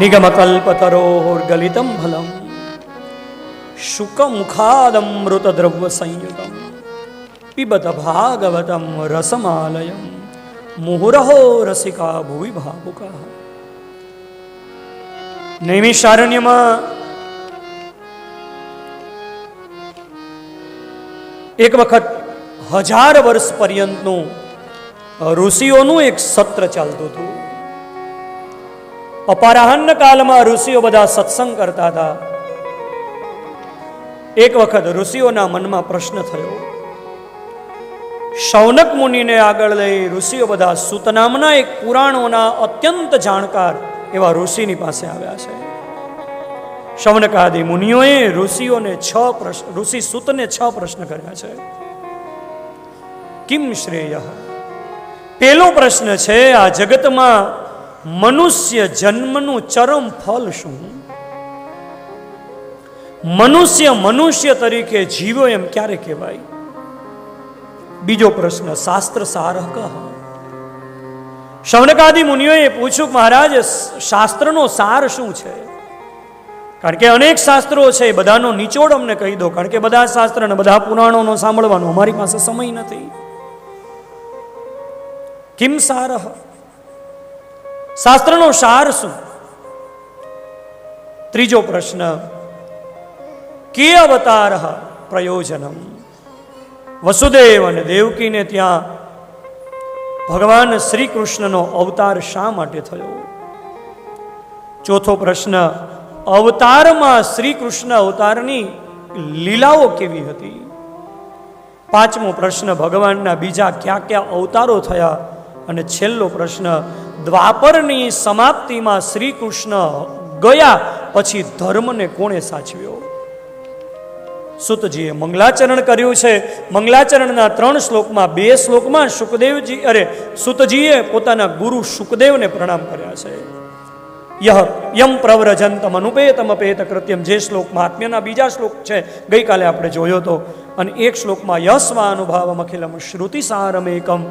નિગમકલ્પતરોર્ગલિતમ ફલમ શુકમુખાદમૃતદ્રવ્ય સંયુતમ પિબત ભાગવતમ રસમાલયમ મુહુરહો રસિકા ભુવિ ભાવુકા નૈમિષારણ્યમાં એક વખત હજાર વર્ષ પર્યંતનું ઋષિઓનું એક સત્ર ચાલતું હતું અપરાહ્ન કાલમાં ઋષિઓ બધા સત્સંગ કરતા હતા. એક વખત ઋષિઓના મનમાં પ્રશ્ન થયો. શૌનક મુનિને આગળ લઈ ઋષિઓ બધા સુત નામના એક પુરાણોના અત્યંત જાણકાર એવા ઋષિની પાસે આવ્યા છે. શૌનકાદિ મુનિઓએ ઋષિઓને છ પ્રશ્ન ઋષિ સુતને છ પ્રશ્ન કર્યા છે. કિમ શ્રેય? પેલો પ્રશ્ન છે, આ જગતમાં મનુષ્ય જન્મનું ચરમ ફલ શું? મનુષ્ય મનુષ્ય તરીકે જીવો એમ ક્યારે કહેવાય? બીજો પ્રશ્ન, શાસ્ત્ર સાર કહ? શૌનકાદિ મુનિઓએ પૂછ્યું મહારાજ, શાસ્ત્રનો સાર શું છે? કારણ કે અનેક શાસ્ત્રો છે બધાનો નિચોડ અમને કહી દો. કારણ કે બધા શાસ્ત્ર અને બધા પુરાણોનો સાંભળવાનો અમારી પાસે સમય નથી. કિમ સાર શાસ્ત્રનો સાર શું? ત્રીજો પ્રશ્ન કે અવતાર પ્રયોજનમ? વસુદેવ અને દેવકીને ત્યાં ભગવાન શ્રી કૃષ્ણનો અવતાર શા માટે થયો? ચોથો પ્રશ્ન, અવતારમાં શ્રી કૃષ્ણ અવતારની લીલાઓ કેવી હતી? પાંચમો પ્રશ્ન, ભગવાનના બીજા ક્યાં ક્યાં અવતારો થયા? અને છેલ્લો પ્રશ્ન દ્વાપરની સમાપ્તિમાં શ્રી કૃષ્ણ ગયા પછી ધર્મને કોણે સાચવ્યો? સુતજીએ મંગલાચરણ કર્યું છે. મંગલાચરણના ત્રણ શ્લોકમાં, બે શ્લોકમાં સુખદેવજી, અરે, સુતજીએ પોતાના ગુરુ સુખદેવને પ્રણામ કર્યા છે. યહ યમ પ્રવ્રજંતમ અનુપેતમ અપેત કૃત્યમ. જે શ્લોક મહાત્મ્યના બીજા શ્લોક છે, ગઈકાલે આપણે જોયો તો. અને એક શ્લોકમાં યસ્વા અનુભાવમ અખિલમ શ્રુતિ સારમેકમ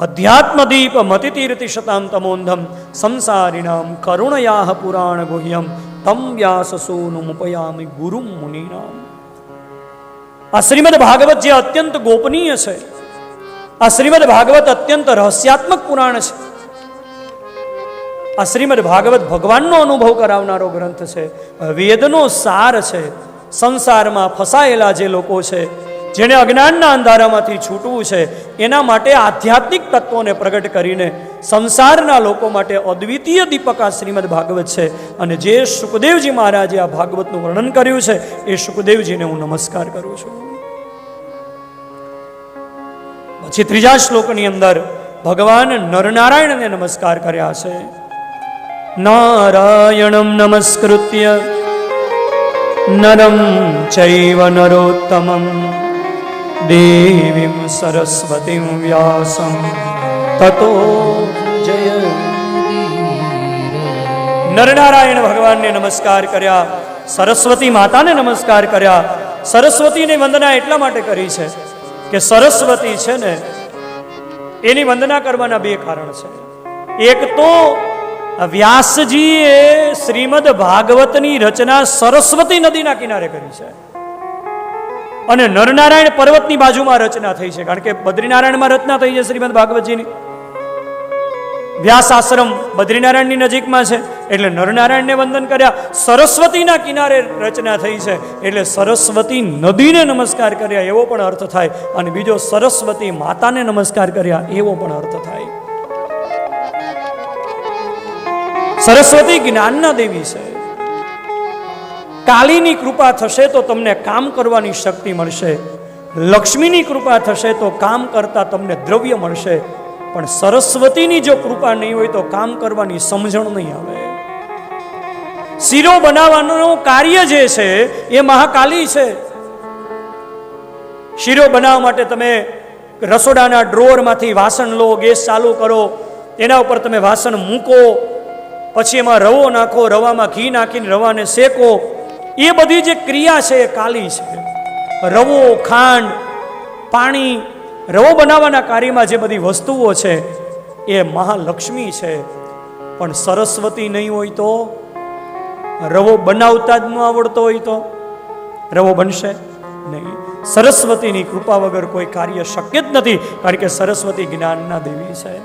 અધ્યાત્મદીપ મતિતીર્તિ શતામ તમોંધમ સંસારિણામ કરુણયાહ પુરાણ ગુહ્યમ તમ વ્યાસ સોનુમુપયામિ ગુરુ મુનિનામ આ શ્રીમદ ભાગવત જે અત્યંત ગોપનીય છે આ શ્રીમદ ભાગવત અત્યંત રહસ્યાત્મક પુરાણ છે આ શ્રીમદ ભાગવત ભગવાનનો અનુભવ કરાવનારો ગ્રંથ છે વેદનો સાર છે સંસારમાં ફસાયેલા જે લોકો છે જેને અજ્ઞાનના અંધારામાંથી છૂટવું છે, એના માટે આધ્યાત્મિક તત્વોને પ્રગટ કરીને સંસારના લોકો માટે અદ્વિતીય દીપક આ શ્રીમદ ભાગવત છે. અને જે સુખદેવજી મહારાજે આ ભાગવતનું વર્ણન કર્યું છે, એ સુખદેવજીને હું નમસ્કાર કરું છું. પછી ત્રીજા શ્લોકની અંદર ભગવાન નરનારાયણને નમસ્કાર કર્યા છે. નારાયણમ નમસ્કૃત્ય, નરમ ચૈવ નરોત્તમમ. દેવીમ સરસ્વતીમ વ્યાસમ તતો જય નરનારાયણ ભગવાનને નમસ્કાર કર્યા સરસ્વતી માતાને નમસ્કાર કર્યા સરસ્વતીની વંદના એટલા માટે કરી છે કે સરસ્વતી છે ને, એની વંદના કરવાના બે કારણ છે. એક તો વ્યાસજીએ શ્રીમદ ભાગવતની રચના સરસ્વતી નદીના કિનારે કરી છે. અને નરનારાયણ પર્વતની બાજુમાં રચના થઈ છે. કારણ કે બદ્રીનારાયણમાં રચના થઈ છે શ્રીમદ ભાગવતજીની. વ્યાસ આશ્રમ બદ્રીનારાયણની નજીકમાં છે. એટલે નરનારાયણને વંદન કર્યા. સરસ્વતીના કિનારે રચના થઈ છે. એટલે સરસ્વતી નદીને નમસ્કાર કર્યા, એવો પણ અર્થ થાય. અને બીજો સરસ્વતી માતાને નમસ્કાર કર્યા, એવો પણ અર્થ થાય. સરસ્વતી જ્ઞાનના દેવી છે. કાલીની કૃપા થશે તો તમને કામ કરવાની શક્તિ મળશે. લક્ષ્મીની કૃપા થશે તો કામ કરતા તમને દ્રવ્ય મળશે. પણ સરસ્વતીની જો કૃપા નહીં હોય તો કામ કરવાની સમજણ નહીં આવે. શીરો બનાવવાનું કાર્ય જે છે એ મહાકાલી છે. શીરો બનાવવા માટે તમે રસોડાના ડ્રોવરમાંથી વાસણ લો, ગેસ ચાલુ કરો, એના ઉપર તમે વાસણ મૂકો, પછી એમાં રવો નાખો, રવામાં ઘી નાખીને રવાને શેકો એ બધી જે ક્રિયા છે એ કાલી છે. રવો, ખાંડ, પાણી, રવો બનાવવાના કાર્યમાં જે બધી વસ્તુઓ છે એ મહાલક્ષ્મી છે. પણ સરસ્વતી નહીં હોય તો, રવો બનાવતા જ ન આવડતો હોય તો, રવો બનશે નહીં. સરસ્વતીની કૃપા વગર કોઈ કાર્ય શક્ય જ નથી, કારણ કે સરસ્વતી જ્ઞાનના દેવી છે.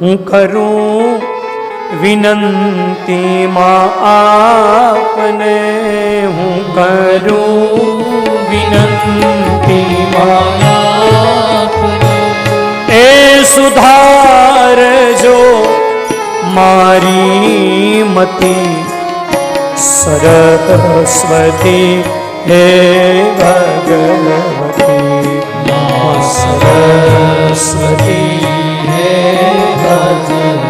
હું કરું વિનંતી માં આપને હું કરું વિનંતી માં એ સુધારજો મારી મતી સરસ્વતી, હે ભગવતી સરસ્વતી, હે ભગવતી.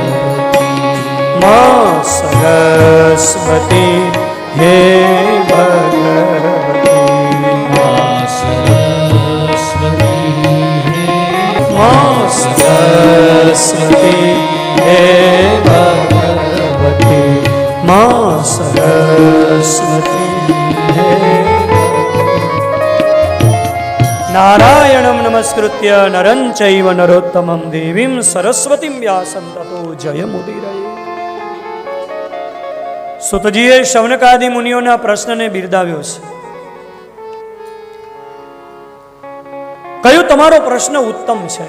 મા સરસ્વતી હે સરસ્વતી હે ભગવતી મા સરસ્વતી હે નારાયણમ નમસ્કૃત્ય નરં ચૈવ નરોત્તમમ દેવીમ સરસ્વતીમ વ્યાસમ તતો જય મુદિરયે સુતજીએ શૌનકાદિ મુનિઓના પ્રશ્નને બિરદાવ્યો છે. કયું તમારો પ્રશ્ન ઉત્તમ છે.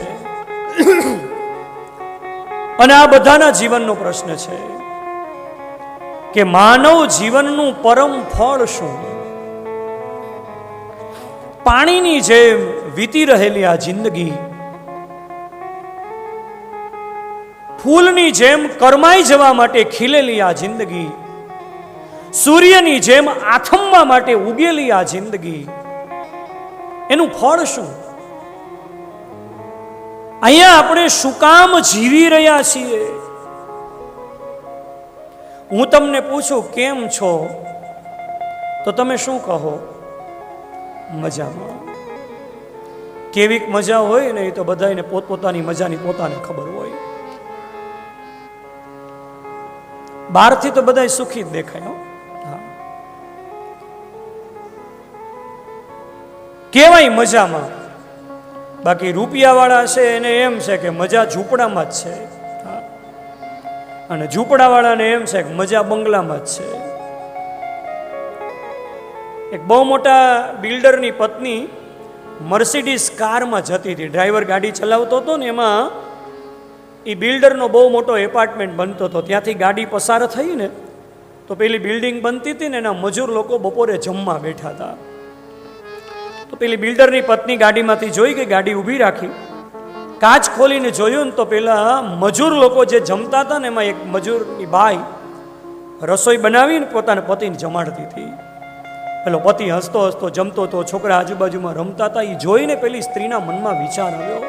અને આ બધાના જીવનનો પ્રશ્ન છે કે માનવ જીવનનું પરમ ફળ શું? પાણીની જેમ વીતી રહેલી આ જિંદગી, ફૂલની જેમ કરમાઈ જવા માટે ખીલેલી આ જિંદગી સૂર્યની જેમ આથમવા માટે ઉગેલી આ જિંદગી. એનું ફળ શું? અહીંયા આપણે શું કામ જીવી રહ્યા છીએ? હું તમને પૂછું, કેમ છો? તો તમે શું કહો? મજામાં. કેવીક મજા હોય ને એ તો બધાને પોતપોતાની મજાની પોતાને ખબર હોય. બહારથી તો બધા સુખી જ દેખાય કેવાય મજામાં. બાકી રૂપિયાવાળા છે એને એમ છે કે મજા ઝૂંપડામાં જ છે. અને ઝૂંપડાવાળાને એમ છે કે મજા બંગલામાં જ છે. એક બહુ મોટા બિલ્ડરની પત્ની મર્સિડીઝ કારમાં જતી હતી. ડ્રાઈવર ગાડી ચલાવતો હતો ને એમાં એ બિલ્ડરનો બહુ મોટો એપાર્ટમેન્ટ બનતો હતો. ત્યાંથી ગાડી પસાર થઈ ને તો પેલી બિલ્ડિંગ બનતી હતી ને એના મજૂર લોકો બપોરે જમવા બેઠા હતા. પેલી બિલ્ડરની પત્ની ગાડીમાંથી જોઈ કે ગાડી ઊભી રાખી. કાચ ખોલીને જોયું ને તો પેલા મજૂર લોકો જે જમતા હતા ને એમાં એક મજૂરની બાઈ રસોઈ બનાવીને પોતાના પતિને જમાડતી હતી. પેલો પતિ હસતો હસતો જમતો તો છોકરા આજુબાજુમાં રમતા હતા એ જોઈને પેલી સ્ત્રીના મનમાં વિચાર આવ્યો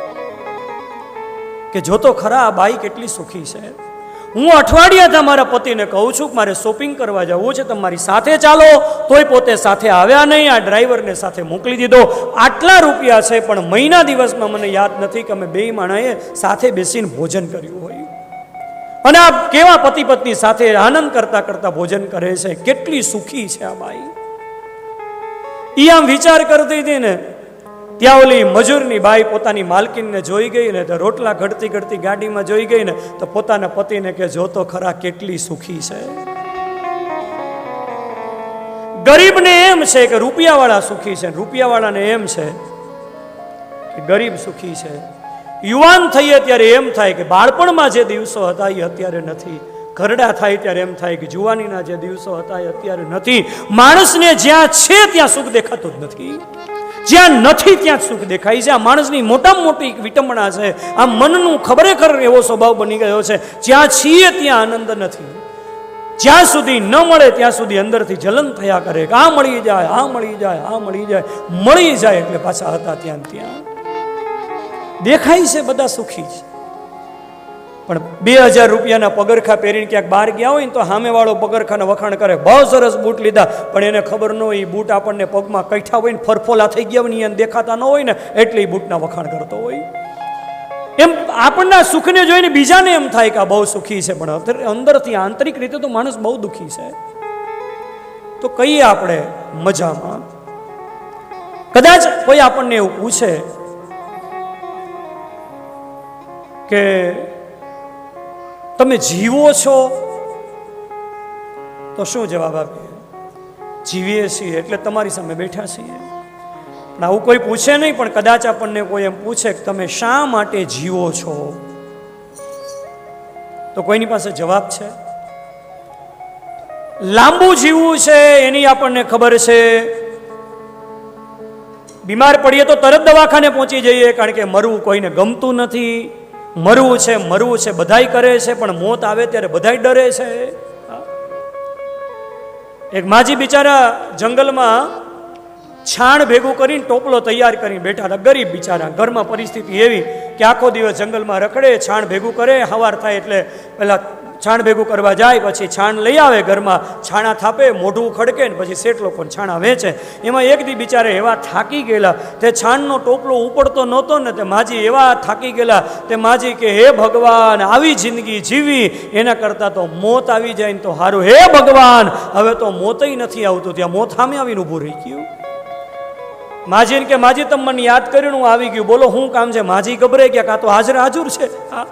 કે જો તો ખરા આ બાઈ કેટલી સુખી છે. હું અઠવાડિયા તમારા પતિને કહું છું કે મારે શોપિંગ કરવા જવું છે, તમારી સાથે ચાલો. તોય પોતે સાથે આવ્યા નહીં, આ ડ્રાઈવરને સાથે મોકલી દીધો. આટલા રૂપિયા છે, પણ મહિના દિવસમાં મને યાદ નથી કે અમે બે માણાએ સાથે બેસીને ભોજન કર્યું હોય. અને આ કેવા પતિ પત્ની સાથે આનંદ કરતા કરતા ભોજન કરે છે, કેટલી સુખી છે આ બાઈ. ઈ આમ વિચાર કરતી હતી ને ત્યાં ઓલી મજૂરની બાઈ પોતાની માલકીનને જોઈ ગઈ ને તો રોટલા ઘડતી ઘડતી ગાડીમાં જોઈ ગઈ ને તો પોતાના પતિને કે જોતો ખરા કેટલી સુખી છે. ગરીબને એમ છે કે રૂપિયાવાળા સુખી છે રૂપિયાવાળાને એમ છે કે ગરીબ સુખી છે. યુવાન થઈએ ત્યારે એમ થાય કે બાળપણમાં જે દિવસો હતા એ અત્યારે નથી. ઘરડા થાય ત્યારે એમ થાય કે જુવાનીના જે દિવસો હતા એ અત્યારે નથી. માણસને જ્યાં છે ત્યાં સુખ દેખાતું જ નથી. જ્યાં નથી ત્યાં સુખ દેખાય છે. આ માણસની મોટામાં મોટી વિટંબણા છે. આ મનનું ખબરેખર એવો સ્વભાવ બની ગયો છે. જ્યાં છીએ ત્યાં આનંદ નથી. જ્યાં સુધી ન મળે ત્યાં સુધી અંદરથી જલન થયા કરે. આ મળી જાય, આ મળી જાય, આ મળી જાય. મળી જાય એટલે પાછા હતા ત્યાં ત્યાં. દેખાય છે બધા સુખી છે. પણ બે હજાર રૂપિયાના પગરખા પહેરીને ક્યાંક બહાર ગયા હોય ને તો સામેવાળો પગરખાના વખાણ કરે. બહુ સરસ બૂટ લીધા. પણ એને ખબર ન હોય એ બૂટ આપણને પગમાં કૈઠા હોય ને ફરફોલા થઈ ગયા હોય ને એને દેખાતા ન હોય ને એટલે એ બૂટના વખાણ કરતો હોય. એમ આપણના સુખને જોઈને બીજાને એમ થાય કે આ બહુ સુખી છે. પણ અંદરથી આંતરિક રીતે તો માણસ બહુ દુઃખી છે. તો કહીએ આપણે મજામાં. કદાચ કોઈ આપણને એવું પૂછે કે તમે જીવો છો? તો શું જવાબ આપીએ? જીવીએ છીએ એટલે તમારી સામે બેઠા છીએ. પણ આવું કોઈ પૂછે નહીં, પણ કદાચ આપણને કોઈ એમ પૂછે કે તમે શા માટે જીવો છો? તો કોઈની પાસે જવાબ છે? લાંબુ જીવવું છે એની આપણને ખબર છે. બીમાર પડીએ તો તરત દવાખાને પહોંચી જઈએ, કારણ કે મરવું કોઈને ગમતું નથી. મરવું છે મરવું છે, બધાય કરે છે, પણ મોત આવે ત્યારે બધાય ડરે છે. એક માજી બિચારા જંગલમાં છાણ ભેગું કરીને ટોપલો તૈયાર કરીને બેઠા હતા, ગરીબ બિચારા. ઘરમાં પરિસ્થિતિ એવી કે આખો દિવસ જંગલમાં રખડે, છાણ ભેગું કરે, હવાર થાય એટલે પેલા છાણ ભેગું કરવા જાય, પછી છાણ લઈ આવે ઘરમાં, છાણા થાપે, મોઢું ખડકે ને પછી શેઠ લોકો છાણા વેચે. એમાં એક દી બિચારે એવા થાકી ગયેલા, તે છાણનો ટોપલો ઉપડતો નહોતો ને, તે માજી એવા થાકી ગયેલા, તે માજી કે, હે ભગવાન, આવી જિંદગી જીવી. એના કરતાં તો મોત આવી જાય ને તો સારું હે ભગવાન, હવે તો મોતય નથી આવતું, ત્યાં મોત સામે આવીને ઊભું રહી ગયું. માજીને કે, માજી તમે મને યાદ કર્યું હું આવી ગયું. બોલો શું કામ છે? માજી ગભરાઈ ગયા, કાં તો હાજર હાજર છે? હા.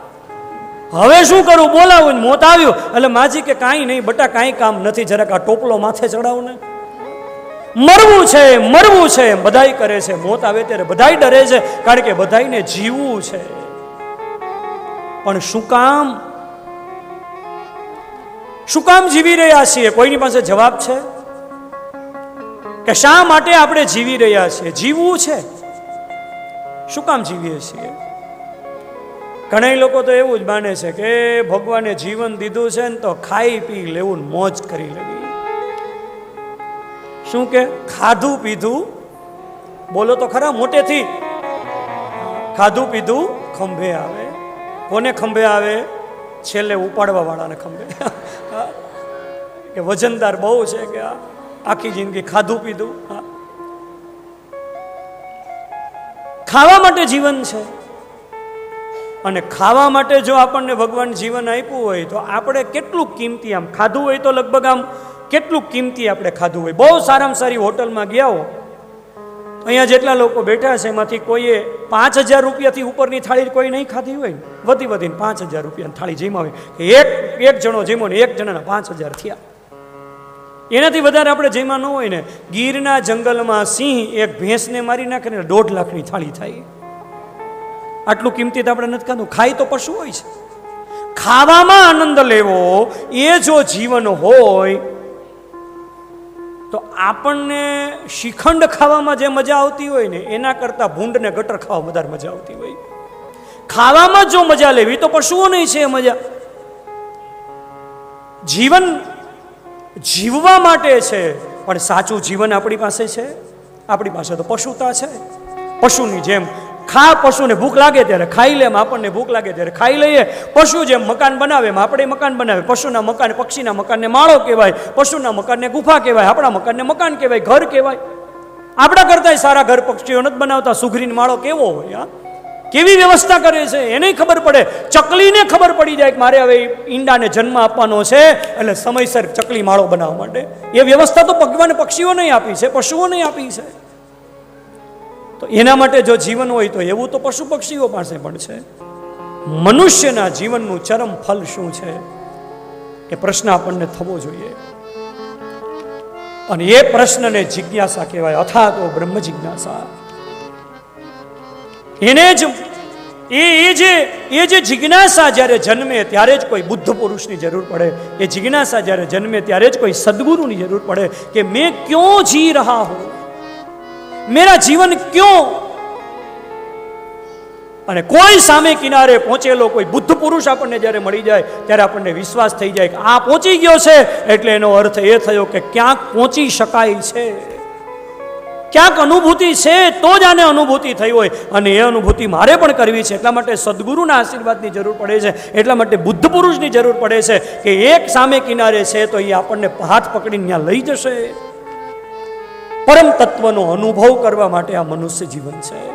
હવે શું કરું? બોલાવું મોત આવ્યું. એટલે માજી કે કાંઈ નહીં, બટા કાંઈ કામ નથી, જરાક આ ટોપલો માથે ચડાવો ને. મરવું છે મરવું છે, બધાય કરે છે. મોત આવે ત્યારે બધાય ડરે છે, કારણ કે બધાયને જીવવું છે. પણ શું કામ? શું કામ જીવી રહ્યા છીએ? કોઈની પાસે જવાબ છે? કે શા માટે આપણે જીવી રહ્યા છીએ? જીવવું છે. શું કામ જીવીએ છીએ? ઘણા લોકો તો એવું જ માને છે કે ભગવાને જીવન દીધું છે ને તો ખાઈ પી લેવું મોજ કરી લેવી. શું કે? ખાધું પીધું? બોલો તો ખરા, મોટેથી. ખાધું પીધું, ખંભે આવે. કોને ખંભે આવે? છેલ્લે ઉપાડવા વાળાને ખંભે કે વજનદાર બહુ છે કે આખી જિંદગી ખાધું પીધું. ખાવા માટે જીવન છે. અને ખાવા માટે જો આપણને ભગવાન જીવન આપ્યું હોય તો આપણે કેટલું કિંમતી આમ ખાધું હોય તો લગભગ આમ કેટલું કિંમતી આપણે ખાધું હોય. બહુ સારામાં સારી હોટલમાં ગયા હો. અહીંયા જેટલા લોકો બેઠા છે, એમાંથી કોઈએ પાંચ હજાર રૂપિયાથી ઉપરની થાળી કોઈ નહીં ખાધી હોય વધી વધીને પાંચ હજાર રૂપિયાની થાળી હોય. એક એક જણો જીમો ને એક જણાના પાંચ હજાર થયા. એનાથી વધારે આપણે જેમાં ન હોય ને. ગીરના જંગલમાં સિંહ એક ભેંસને મારી નાખે ને દોઢ લાખની થાળી થાય. આટલું કિંમતી તો આપણે નથી ખાધું. ખાય તો પશુ હોય છે. ખાવામાં આનંદ લેવો, એ જો જીવન હોય, તો આપણને શ્રીખંડ ખાવામાં જે મજા આવતી હોય ને, એના કરતાં ભૂંડને ગટર ખાવા વધારે મજા આવતી હોય. ખાવામાં જો મજા લેવી, તો પશુઓ નહીં છે મજા. જીવન જીવવા માટે છે, પણ સાચું જીવન આપણી પાસે છે. આપણી પાસે તો પશુતા છે. પશુની જેમ ખા પશુને ભૂખ લાગે ત્યારે ખાઈ લે, એમ આપણને ભૂખ લાગે ત્યારે ખાઈ લઈએ. પશુ જેમ મકાન બનાવે, એમ આપણે મકાન બનાવે. પશુના મકાન પક્ષીના મકાનને માળો કહેવાય, પશુના મકાનને ગુફા કહેવાય, આપણા મકાનને મકાન કહેવાય, ઘર કહેવાય. આપણા કરતાંય સારા ઘર પક્ષીઓ નથી બનાવતા, સુઘરીને માળો કેવો હોય, હા? કેવી વ્યવસ્થા કરે છે, એને ખબર પડે. ચકલીને ખબર પડી જાય કે મારે હવે ઈંડાને જન્મ આપવાનો છે, એટલે સમયસર ચકલી માળો બનાવવા માટે એ વ્યવસ્થા તો ભગવાન પક્ષીઓ નહીં આપી છે, પશુઓ નહીં આપી છે. તો એના માટે જો જીવન હોય તો એવું તો પશુ પક્ષીઓ પાસે પણ છે. મનુષ્યના જીવનનું ચરમ ફલ શું છે? એ પ્રશ્ન આપણને થવો જોઈએ. અને એ પ્રશ્નને જિજ્ઞાસા કહેવાય અથા તો બ્રહ્મ જિજ્ઞાસા. એને જ, એ એ જે એ જે જિજ્ઞાસા જ્યારે જન્મે ત્યારે જ કોઈ બુદ્ધ પુરુષની જરૂર પડે. એ જિજ્ઞાસા જ્યારે જન્મે ત્યારે જ કોઈ સદગુરુની જરૂર પડે કે મેં ક્યો જી રહા હું? મેરા જીવન ક્યો અને કોઈ સામે કિનારે પહોંચેલો કોઈ બુદ્ધ પુરુષ આપણને જ્યારે મળી જાય, ત્યારે આપણને વિશ્વાસ થઈ જાય કે આ પહોંચી ગયો છે. એટલે એનો અર્થ એ થયો કે ક્યાંક પહોંચી શકાય છે. ક્યાંક અનુભૂતિ છે, તો જ આને અનુભૂતિ થઈ હોય. અને એ અનુભૂતિ મારે પણ કરવી છે. એટલા માટે સદગુરુના આશીર્વાદની જરૂર પડે છે. એટલા માટે બુદ્ધ પુરુષની જરૂર પડે છે કે એક સામે કિનારે છે, તો એ આપણને હાથ પકડીને ત્યાં લઈ જશે. પરમ તત્વનો અનુભવ કરવા માટે આ મનુષ્ય જીવન છે.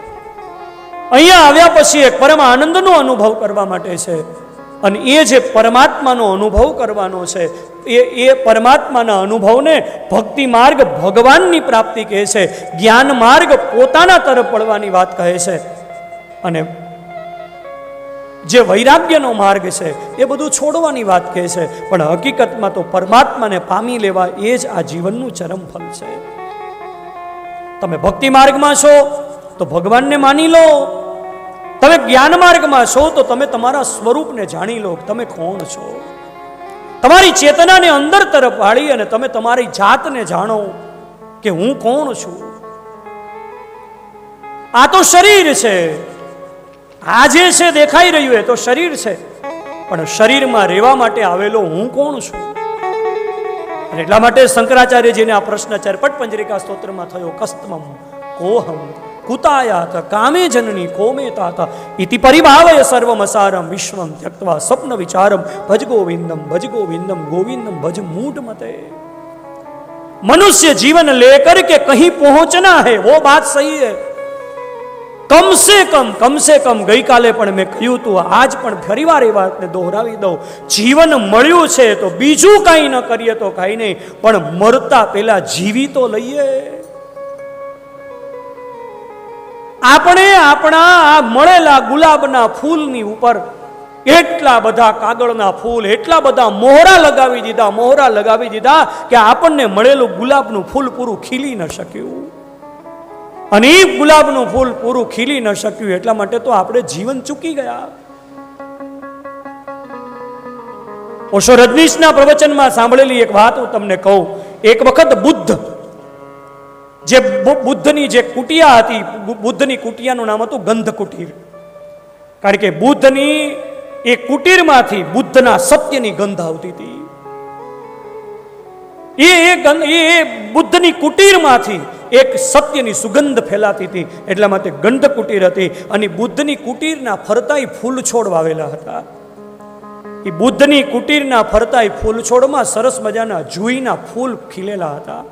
અહીંયા આવ્યા પછી એક પરમ આનંદનો અનુભવ કરવા માટે છે. અને એ જે પરમાત્માનો અનુભવ કરવાનો છે, એ એ પરમાત્માના અનુભવને ભક્તિ માર્ગ ભગવાનની પ્રાપ્તિ કહે છે. જ્ઞાન માર્ગ પોતાના તરફ પડવાની વાત કહે છે. અને જે વૈરાગ્યનો માર્ગ છે, એ બધું છોડવાની વાત કહે છે. પણ હકીકતમાં તો પરમાત્માને પામી લેવા એ જ આ જીવનનું ચરમફલ છે. તમે ભક્તિ માર્ગમાં છો, તો ભગવાનને માની લો. તમે જ્ઞાન માર્ગમાં છો, તો તમે તમારા સ્વરૂપને જાણી લો તમે કોણ છો. તમારી ચેતનાને અંદર તરફ વાળી અને તમે તમારી જાતને જાણો કે હું કોણ છું. આ તો શરીર છે. આ જે છે દેખાઈ રહ્યું એ તો શરીર છે. પણ શરીરમાં રહેવા માટે આવેલો હું કોણ છું? અને એટલા માટે શંકરાચાર્યજીને આ પ્રશ્ન ચરપટ પંજરિકા સ્તોત્રમાં થયો કસ્તમમ કોહમ કુતાયાત કામે જનની કોમે તાત ઇતિ પરિભાવય સર્વમસારમ વિશ્વમ ત્યક્તવા સ્વપ્ન વિચારમ ભજ ગોવિંદમ ભજ ગોવિંદમ ગોવિંદમ ભજ મૂઢ મતે मनुष्य जीवन लेकर के कहीं पहुंचना है वो बात सही है કમ સે કમ, કમસે કમ ગઈકાલે પણ મેં કહ્યું હતું આજ પણ ફરીવાર એ વાતને દોહરાવી દઉં. જીવન મળ્યું છે તો બીજું કાંઈ ન કરીએ તો કાંઈ નહીં, પણ મરતા પહેલા જીવી તો લઈએ. આપણે આપણા આ મળેલા ગુલાબના ફૂલની ઉપર એટલા બધા કાગળના ફૂલ, એટલા બધા મોહરા લગાવી દીધા, મોહરા લગાવી દીધા કે આપણને મળેલું ગુલાબનું ફૂલ પૂરું ખીલી ન શક્યું. અને એ ગુલાબનું ફૂલ પૂરું ખીલી ન શક્યું. એટલા માટે તો આપણે જીવન ચૂકી ગયા. ઓશો રજનીશના પ્રવચનમાં સાંભળેલી એક વાત હું તમને કહું. એક વખત બુદ્ધ, જે બુદ્ધની જે કુટિયા હતી બુદ્ધની કુટિયાનું નામ હતું ગંધ કુટીર કારણ કે બુદ્ધની એ કુટીરમાંથી બુદ્ધના સત્યની ગંધ આવતી હતી. એ એ ગંધ એ બુદ્ધની કુટીરમાંથી એક સત્યની સુગંધ ફેલાતી હતી. એટલા માટે ગંધ કુટીર હતી અને બુદ્ધની કુટીરના ફરતાય ફૂલ છોડ વાવેલા હતા. એ બુદ્ધની કુટીરના ફરતાય ફૂલ છોડમાં સરસ મજાના જુઈના ફૂલ ખીલેલા હતા.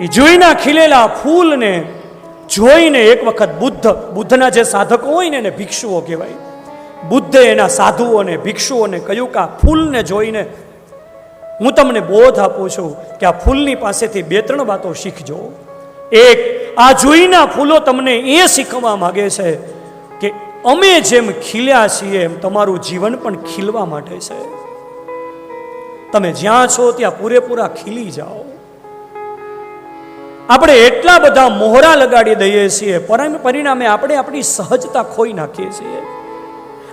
એ જુઈના ખીલેલા ફૂલને જોઈને એક વખત બુદ્ધ, બુદ્ધના જે સાધકો હોય ને એને ભિક્ષુઓ કહેવાય. બુદ્ધે એના સાધુઓને, ભિક્ષુઓને કહ્યું કે આ ફૂલને જોઈને હું તમને બોધ આપું છું કે આ ફૂલની પાસેથી બે ત્રણ વાતો શીખજો. એક, આ જોઈના ફૂલો તમને એ શીખવા માગે છે કે અમે જેમ ખીલ્યા છીએ એમ તમારું જીવન પણ ખીલવા માટે છે. તમે જ્યાં છો ત્યાં પૂરેપૂરા ખીલી જાઓ. આપણે એટલા બધા મોહરા લગાડી દઈએ છીએ પરિણામે આપણે આપણી સહજતા ખોઈ નાખીએ છીએ.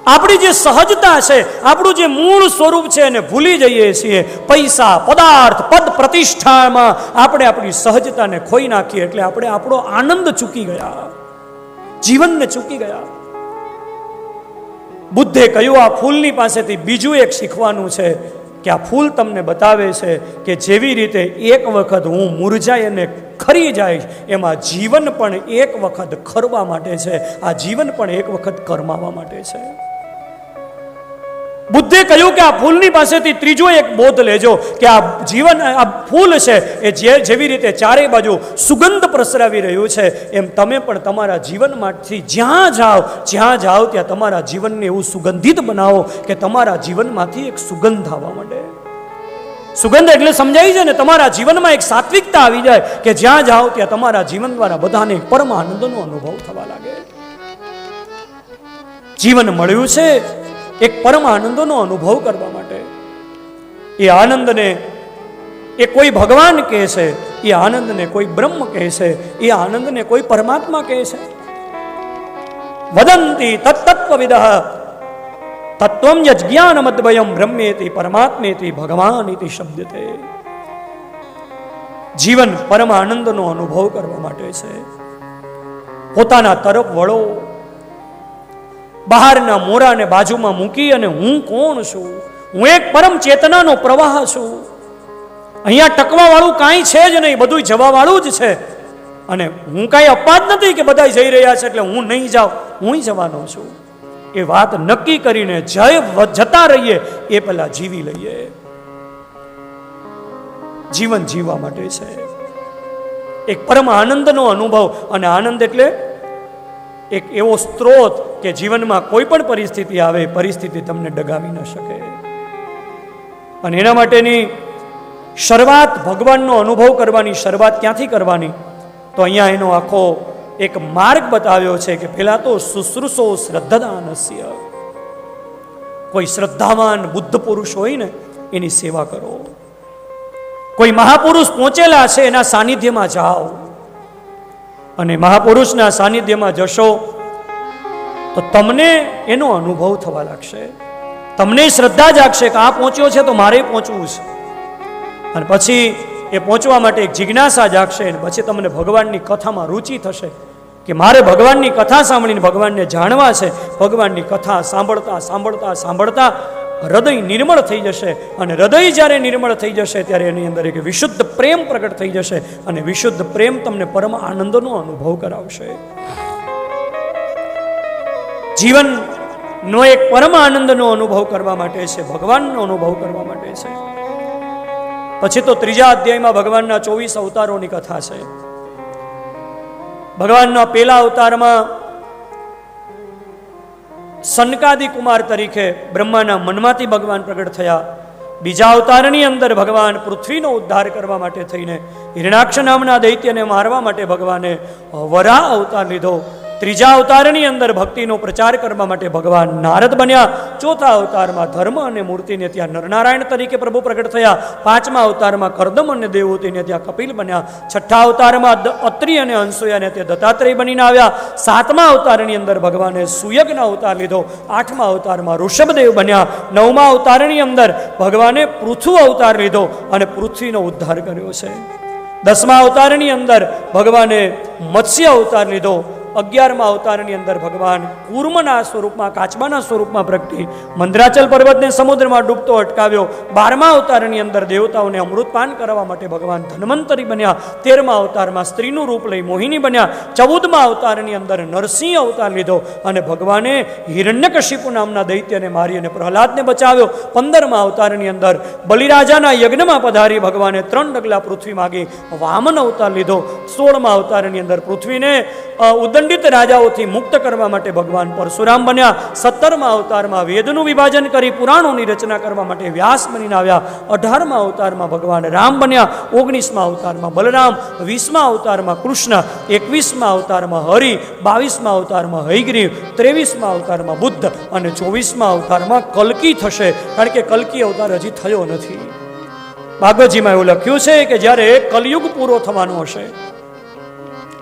આપણી જે સહજતા છે, આપણું જે મૂળ સ્વરૂપ છે એને ભૂલી જઈએ છીએ. પૈસા, પદાર્થ, પદ પ્રતિષ્ઠામાં આપણે આપણી સહજતાને ખોઈ નાખીએ એટલે આપણે આપણો આનંદ ચૂકી ગયા. જીવનને ચૂકી ગયા. બુદ્ધે કહ્યું, આ ફૂલની પાસેથી બીજું એક શીખવાનું છે કે આ ફૂલ તમને બતાવે છે કે જેવી રીતે એક વખત હું મુરઝાઈ અને ખરી જાય એમાં જીવન પણ એક વખત ખરવા માટે છે. આ જીવન પણ એક વખત કરમાવા માટે છે. બુદ્ધે કહ્યું કે આ ફૂલની પાસેથી ત્રીજો એક બોધ લેજો કે આ જીવન, આ ફૂલ છે એ જે જેવી રીતે ચારેય બાજુ સુગંધ પ્રસરાવી રહ્યું છે, એમ તમે પણ તમારા જીવનમાંથી જ્યાં જાઓ જ્યાં જાઓ ત્યાં તમારા જીવનને એવું સુગંધિત બનાવો કે તમારા જીવનમાંથી એક સુગંધ આવવા માંડે. સુગંધ એટલે સમજાય છે ને, તમારા જીવનમાં એક સાત્વિકતા આવી જાય કે જ્યાં જાઓ ત્યાં તમારા જીવન દ્વારા બધાને પરમ અનુભવ થવા લાગે. જીવન મળ્યું છે એક પરમ આનંદનો અનુભવ કરવા માટે. એ આનંદને એ કોઈ ભગવાન કહે છે એ આનંદને કોઈ બ્રહ્મ કહે છે એ આનંદને કોઈ પરમાત્મા કહે છે વદંતી તત્તત્વવિદ તત્વમ યજ્ઞાનમદ્વયમ બ્રહ્મેતિ પરમાત્મેતિ ભગવાન ઇતિ શબ્દતે. જીવન પરમ આનંદનો અનુભવ કરવા માટે છે. પોતાના તરફ વળો. બહારના મોરાને બાજુમાં મૂકી અને હું કોણ છું? હું એક પરમ ચેતનાનો પ્રવાહ છું. અહીંયા ટકવાવાળું કાંઈ છે જ નહીં બધું જવાવાળું જ છે. અને હું કાંઈ અપાત નથી કે બધા જઈ રહ્યા છે એટલે હું નહીં જાઉં હું જવાનો છું. એ વાત નક્કી કરીને જય જતા રહીએ, એ પહેલા જીવી લઈએ. જીવન જીવવા માટે છે. એક પરમ આનંદનો અનુભવ, અને આનંદ એટલે એક એવો સ્ત્રોત કે જીવનમાં કોઈ પણ પરિસ્થિતિ આવે, પરિસ્થિતિ તમને ડગાવી ન શકે. અને એના માટેની શરૂઆત ભગવાનનો અનુભવ કરવાની, શરૂઆત ક્યાંથી કરવાની? તો અહીંયા એનો આખો એક માર્ગ બતાવ્યો છે કે પહેલા તો શુશ્રુષો શ્રદ્ધાનસ્ય કોઈ શ્રદ્ધાવાન બુદ્ધ પુરુષ હોય ને, એની સેવા કરો. કોઈ મહાપુરુષ પહોંચેલા છે એના સાનિધ્યમાં જાઓ. અને મહાપુરુષના સાનિધ્યમાં જશો, તો તમને એનો અનુભવ થવા લાગશે. તમને શ્રદ્ધા જાગશે કે આ પહોંચ્યો છે તો મારે પહોંચવું છે. અને પછી એ પહોંચવા માટે એક જિજ્ઞાસા જાગશે અને પછી તમને ભગવાનની કથામાં રુચિ થશે કે મારે ભગવાનની કથા સાંભળીને ભગવાનને જાણવા છે. ભગવાનની કથા સાંભળતા સાંભળતા સાંભળતા હૃદય નિર્મળ થઈ જશે અને હૃદય જ્યારે નિર્મળ થઈ જશે ત્યારે એની અંદર એક વિશુદ્ધ પ્રેમ પ્રગટ થઈ જશે અને વિશુદ્ધ પ્રેમ તમને પરમ આનંદનો અનુભવ કરાવશે. જીવનનો એક પરમ આનંદનો અનુભવ કરવા માટે છે, ભગવાનનો અનુભવ કરવા માટે છે. પછી તો ત્રીજા અધ્યાયમાં ભગવાનના ચોવીસ અવતારોની કથા છે. ભગવાનના પેલા અવતારમાં સનકાદી કુમાર તરીકે બ્રહ્માના મનમાંથી ભગવાન પ્રગટ થયા. બીજા અવતારની અંદર ભગવાન પૃથ્વીનો ઉદ્ધાર કરવા માટે થઈને હિરણાક્ષ નામના દૈત્યને મારવા માટે ભગવાને વરા અવતાર લીધો. ત્રીજા અવતારની અંદર ભક્તિનો પ્રચાર કરવા માટે ભગવાન નારદ બન્યા. ચોથા અવતારમાં ધર્મ અને મૂર્તિને ત્યાં નરનારાયણ તરીકે પ્રભુ પ્રગટ થયા. પાંચમા અવતારમાં કરદમ અને દેવોતીને ત્યાં કપિલ બન્યા. છઠ્ઠા અવતારમાં અત્રિ અને અંસુયાને તે દત્તાત્રેય બનીને આવ્યા. સાતમા અવતારની અંદર ભગવાને સુયજ્ઞ અવતાર લીધો. આઠમા અવતારમાં ઋષભદેવ બન્યા. નવમા અવતારની અંદર ભગવાને પૃથુ અવતાર લીધો અને પૃથ્વીનો ઉદ્ધાર કર્યો છે. દસમા અવતારની અંદર ભગવાને મત્સ્ય અવતાર લીધો. અગિયારમા અવતારની અંદર ભગવાન કુર્મના સ્વરૂપમાં કાચબાના સ્વરૂપમાં પ્રગટી. મંદ્રાચલ પર્વતને સમુદ્રમાં ડૂબતો અટકાવ્યો. બારમા અવતારની અંદર દેવતાઓને અમૃતપાન કરવા માટે ભગવાન ધન્વંતરી બન્યા. તેરમા અવતારમાં સ્ત્રીનું રૂપ લઈ મોહિની બન્યા. ચૌદમા અવતારની અંદર નરસિંહ અવતાર લીધો અને ભગવાને હિરણ્યકશિપુ નામના દૈત્યને મારી અને પ્રહલાદને બચાવ્યો. પંદરમા અવતારની અંદર બલિરાજાના યજ્ઞમાં પધારી ભગવાને ત્રણ ડગલા પૃથ્વી માગી. વામન અવતાર લીધો. સોળમા અવતારની અંદર પૃથ્વીને અ, ઉદંડિત રાજાઓથી મુક્ત કરવા માટે ભગવાન પરશુરામ બન્યા. સત્તરમા અવતારમાં વેદનું વિભાજન કરી પુરાણોની રચના કરવા માટે વ્યાસ બનીને આવ્યા. અઢારમા અવતારમાં ભગવાન રામ બન્યા. ઓગણીસમા અવતારમાં બલરામ. વીસમા અવતારમાં કૃષ્ણ. એકવીસમા અવતારમાં હરિ. બાવીસમા અવતારમાં હૈગ્રીવ ત્રેવીસમા અવતારમાં બુદ્ધ અને ચોવીસમા અવતારમાં કલ્કી થશે. કારણ કે કલ્કી અવતાર હજી થયો નથી. ભાગવતજીમાં એવું લખ્યું છે કે જ્યારે કલયુગ પૂરો થવાનો હશે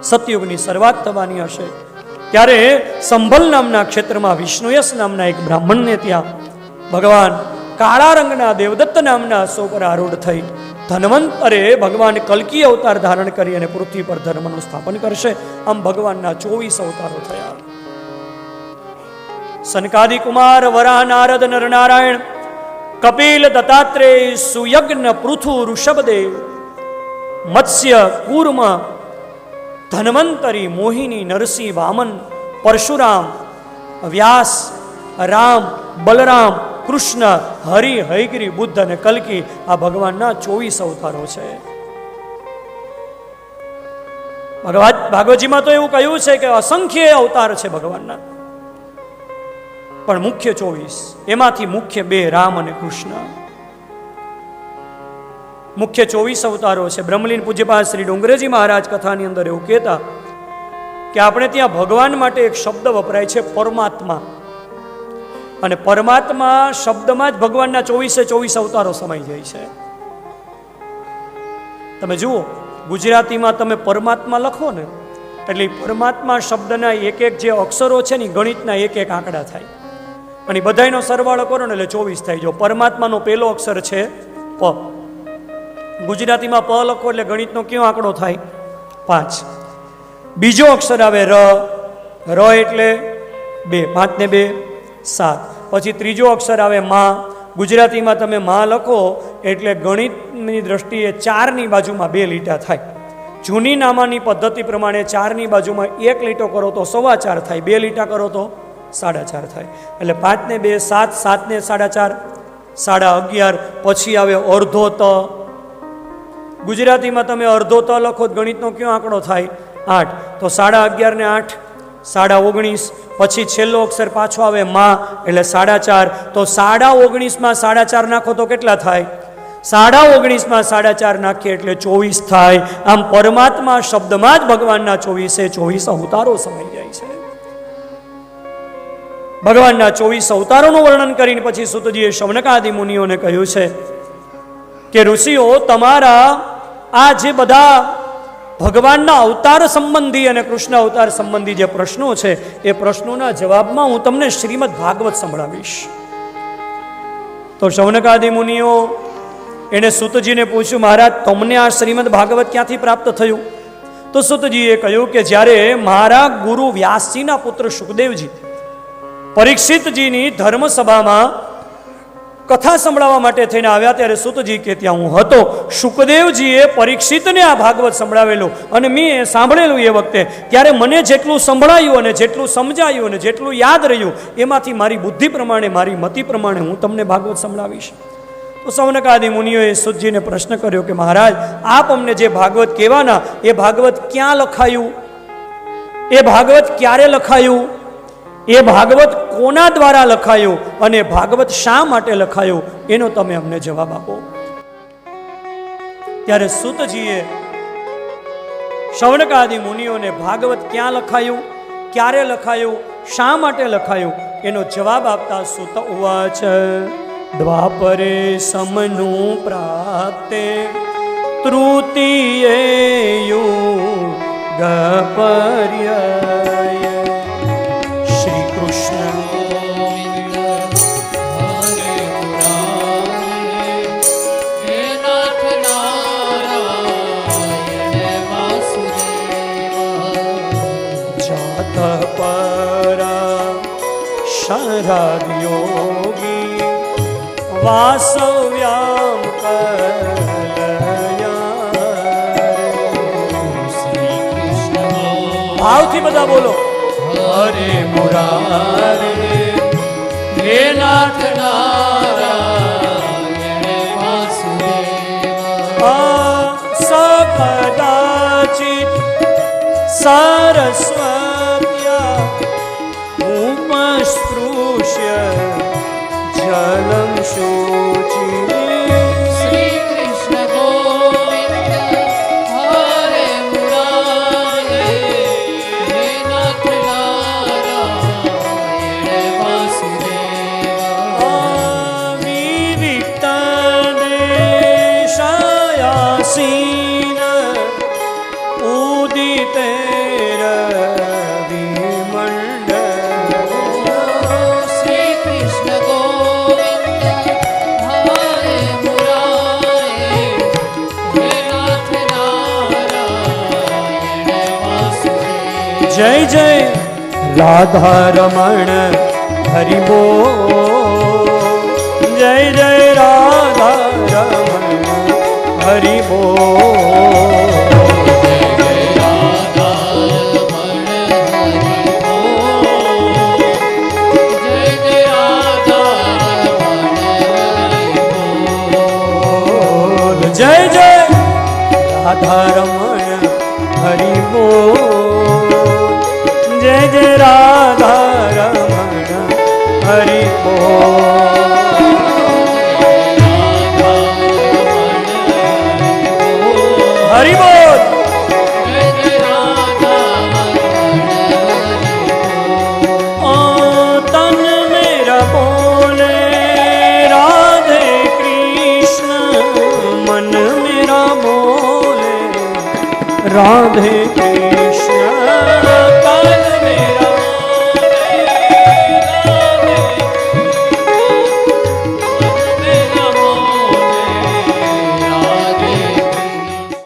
સતયુગની શરૂઆત થવાની હશે. ત્યારે સંભલ નામના ક્ષેત્રમાં વિષ્ણુયસ નામના એક બ્રાહ્મણને ત્યાં ભગવાન કાળા રંગના દેવદત્ત નામના અશ્વ પર આરૂઢ થઈ ધનવંત અરે ભગવાન કલ્કી અવતાર ધારણ કરી અને પૃથ્વી પર ધર્મનું સ્થાપન કરશે. આમ ભગવાનના ચોવીસ અવતારો થયા. સનકાદિ કુમાર વરા નારદ, નરનારાયણ, કપિલ, દત્તાત્રેય, સુયજ્ઞ, પૃથુ, ઋષભદેવ, મત્સ્ય, કૂર્મ ધન્વંતરી મોહિની નરસિંહ વામન, પરશુરામ, વ્યાસ, રામ, બલરામ, કૃષ્ણ, હરિ, હૈગ્રી, બુદ્ધ અને કલ્કી આ ભગવાનના ચોવીસ અવતારો છે. ભગવાન ભાગવતજીમાં તો એવું કહ્યું છે કે અસંખ્ય અવતાર છે ભગવાનના. પણ મુખ્ય ચોવીસ, એમાંથી મુખ્ય બે રામ અને કૃષ્ણ. મુખ્ય ચોવીસ અવતારો છે. બ્રહ્મલીન પૂજ્યપાદ શ્રી ડુંગરેજી મહારાજ કથાની અંદર એવું કહેતા કે આપણે ત્યાં ભગવાન માટે એક શબ્દ વપરાય છે, પરમાત્મા. અને પરમાત્મા શબ્દમાં જ ભગવાનના ચોવીસે ચોવીસ અવતારો સમાઈ જાય છે. તમે જુઓ, ગુજરાતીમાં તમે પરમાત્મા લખો ને, એટલે પરમાત્મા શબ્દના એક એક જે અક્ષરો છે ને ગણિતના એક એક આંકડા થાય. અને બધાનો સરવાળો કરો ને એટલે ચોવીસ થાય. જો પરમાત્માનો પહેલો અક્ષર છે પ. ગુજરાતીમાં પ લખો એટલે ગણિતનો કયો આંકડો થાય? પાંચ. બીજો અક્ષર આવે ર. ર એટલે બે. પાંચ ને બે. સાત. પછી ત્રીજો અક્ષર આવે મા. ગુજરાતીમાં તમે મા લખો એટલે ગણિતની દ્રષ્ટિએ ચારની બાજુમાં બે લીટા થાય. જૂની નામાની પદ્ધતિ પ્રમાણે ચારની બાજુમાં એક લીટો કરો તો સવા ચાર થાય. બે લીટા કરો તો સાડા ચાર થાય. એટલે પાંચને બે, સાત સાતને સાડા ચાર, સાડા અગિયાર, પછી આવે અર્ધો ત. ગુજરાતીમાં તમે અડધો ત લખો ગણિતનો કયો આંકડો થાય? આઠ. તો સાડા અગિયાર ને આઠ, સાડા ઓગણીસ. પછી છેલ્લો અક્ષર પાછો આવે માં, એટલે સાડા ચાર. તો સાડા ઓગણીસમાં સાડા ચાર નાખો તો કેટલા થાય? સાડા ઓગણીસમાં સાડા ચાર નાખીએ એટલે ચોવીસ થાય. આમ પરમાત્મા શબ્દમાં જ ભગવાનના ચોવીસે ચોવીસ અવતારો સમાઈ જાય છે. ભગવાનના ચોવીસ અવતારોનું વર્ણન કરીને પછી સુતજીએ શૌનકાદિ મુનિઓને કહ્યું છે કે ઋષિઓ તમારા આ જે બધા ભગવાનના અવતાર સંબંધી અને કૃષ્ણ અવતાર સંબંધી જે પ્રશ્નો છે, એ પ્રશ્નોના જવાબમાં હું તમને શ્રીમદ ભાગવત સંભળાવીશ. તો શૌનકાદિ મુનિઓ એણે સુતજીને પૂછ્યું, મહારાજ, તમને આ શ્રીમદ ભાગવત ક્યાંથી પ્રાપ્ત થયું? તો સુતજીએ કહ્યું કે, જ્યારે મારા ગુરુ વ્યાસજીના પુત્ર સુખદેવજી પરીક્ષિતજીની ધર્મસભામાં કથા સંભળાવવા માટે થઈને આવ્યા ત્યારે સુતજી કે ત્યાં હું હતો. સુખદેવજીએ પરીક્ષિતને આ ભાગવત સંભળાવેલું અને મેં એ સાંભળેલું એ વખતે. ત્યારે મને જેટલું સંભળાયું અને જેટલું સમજાયું અને જેટલું યાદ રહ્યું, એમાંથી મારી બુદ્ધિ પ્રમાણે, મારી મતિ પ્રમાણે હું તમને ભાગવત સંભળાવીશ. તો સૌનકાદી મુનિઓએ સુતજીને પ્રશ્ન કર્યો કે મહારાજ, આપ અમને જે ભાગવત કહેવાના, એ ભાગવત ક્યાં લખાયું? એ ભાગવત ક્યારે લખાયું? એ ભાગવત કોના દ્વારા લખાયું અને ભાગવત શા માટે લખાયું એનો તમે અમને જવાબ આપો. ત્યારે સુતજીએ શૌનકાદિ મુનિઓને ભાગવત ક્યાં લખાયું, ક્યારે લખાયું, શા માટે લખાયું, એનો જવાબ આપતા સુત ઉવાચ, દ્વાપરે સમનું પ્રાપ્તે તૃતીય યુગપર્યય શ્રી શરાદયોગી વાસવ્યામ કલયા ભાવથી બધા બોલો. હરે મુરારે. હે નાથ સકદાચિત સરસ્વત્યા ઉપસ્પૃશ્ય જલમ શોચી રાધા રમણ હરિ બોલ જય જય રાધા રમણ હરિ બોલ જય જય રાધા બોલ જય જય જય રાધા રમણ હરિ હરિબોલ તન મેરા બોલે રાધે કૃષ્ણ મન